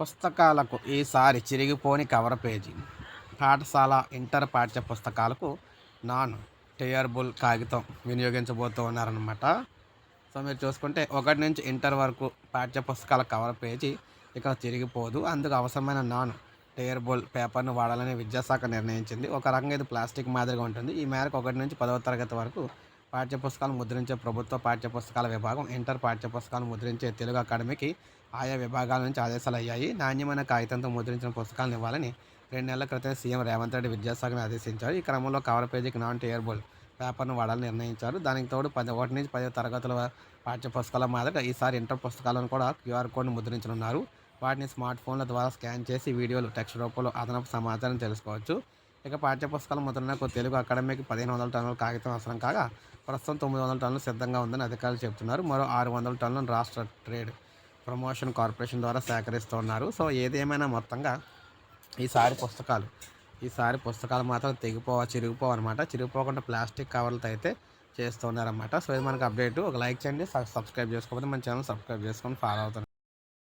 పుస్తకాలకు ఈసారి చిరిగిపోని కవర్ పేజీ పాఠశాల ఇంటర్ పాఠ్య పుస్తకాలకు నాన్ టేయర్బుల్ కాగితం వినియోగించబోతూ ఉన్నారనమాట సో మీరు చూసుకుంటే ఒకటి నుంచి ఇంటర్ వరకు పాఠ్య పుస్తకాల కవర్ పేజీ ఇక్కడ తిరిగిపోదు అందుకు అవసరమైన నాన్ టేయర్బుల్ పేపర్ను వాడాలని విద్యాశాఖ నిర్ణయించింది. ఒక రకంగా ఇది ప్లాస్టిక్ మాదిరిగా ఉంటుంది. ఈ మేరకు ఒకటి నుంచి పదవ తరగతి వరకు పాఠ్య పుస్తకాలు ముద్రించే ప్రభుత్వ పాఠ్య పుస్తకాల విభాగం ఇంటర్ పాఠ్య పుస్తకాలు ముద్రించే తెలుగు అకాడమీకి ఆయా విభాగాల నుంచి ఆదేశాలు అయ్యాయి. నాణ్యమైన కాగితంతో ముద్రించిన పుస్తకాలను ఇవ్వాలని రెండు నెలల క్రితం సీఎం రేవంత్ రెడ్డి విద్యాశాఖను ఆదేశించారు. ఈ క్రమంలో కవర్ పేజీకి నాన్ టేయర్బుల్ పేపర్ను వాడాలని నిర్ణయించారు. దానికి తోడు పది ఒకటి నుంచి పదో తరగతుల పాఠ్య పుస్తకాల ఈసారి ఇంటర్ పుస్తకాలను కూడా క్యూఆర్ కోడ్ను ముద్రించనున్నారు. వాటిని స్మార్ట్ ఫోన్ల ద్వారా స్కాన్ చేసి వీడియోలు టెక్స్ట్ రూపంలో అదనపు సమాచారం తెలుసుకోవచ్చు. ఇక పాఠ్య పుస్తకాల ముద్రణకు తెలుగు అకాడమీకి పదిహేను వందల టన్నుల కాగితం అవసరం కాగా ప్రస్తుతం తొమ్మిది వందల టన్నులు సిద్ధంగా ఉందని అధికారులు చెబుతున్నారు. మరో ఆరు వందల టన్నులను రాష్ట్ర ట్రేడ్ ప్రమోషన్ కార్పొరేషన్ ద్వారా సేకరిస్తున్నారు. సో ఏదేమైనా మొత్తంగా ఈసారి పుస్తకాలు ఈసారి పుస్తకాలు మాత్రం తెగిపోవ చిరిగిపోవు అనమాట చిరిగిపోకుండా ప్లాస్టిక్ కవర్లతో అయితే చేస్తున్నారన్నమాట. సో ఇది మనకు అప్డేట్. ఒక లైక్ చేయండి సబ్స్క్రైబ్ చేసుకోకపోతే మన ఛానల్ సబ్స్క్రైబ్ చేసుకొని ఫాలో అవుతుంది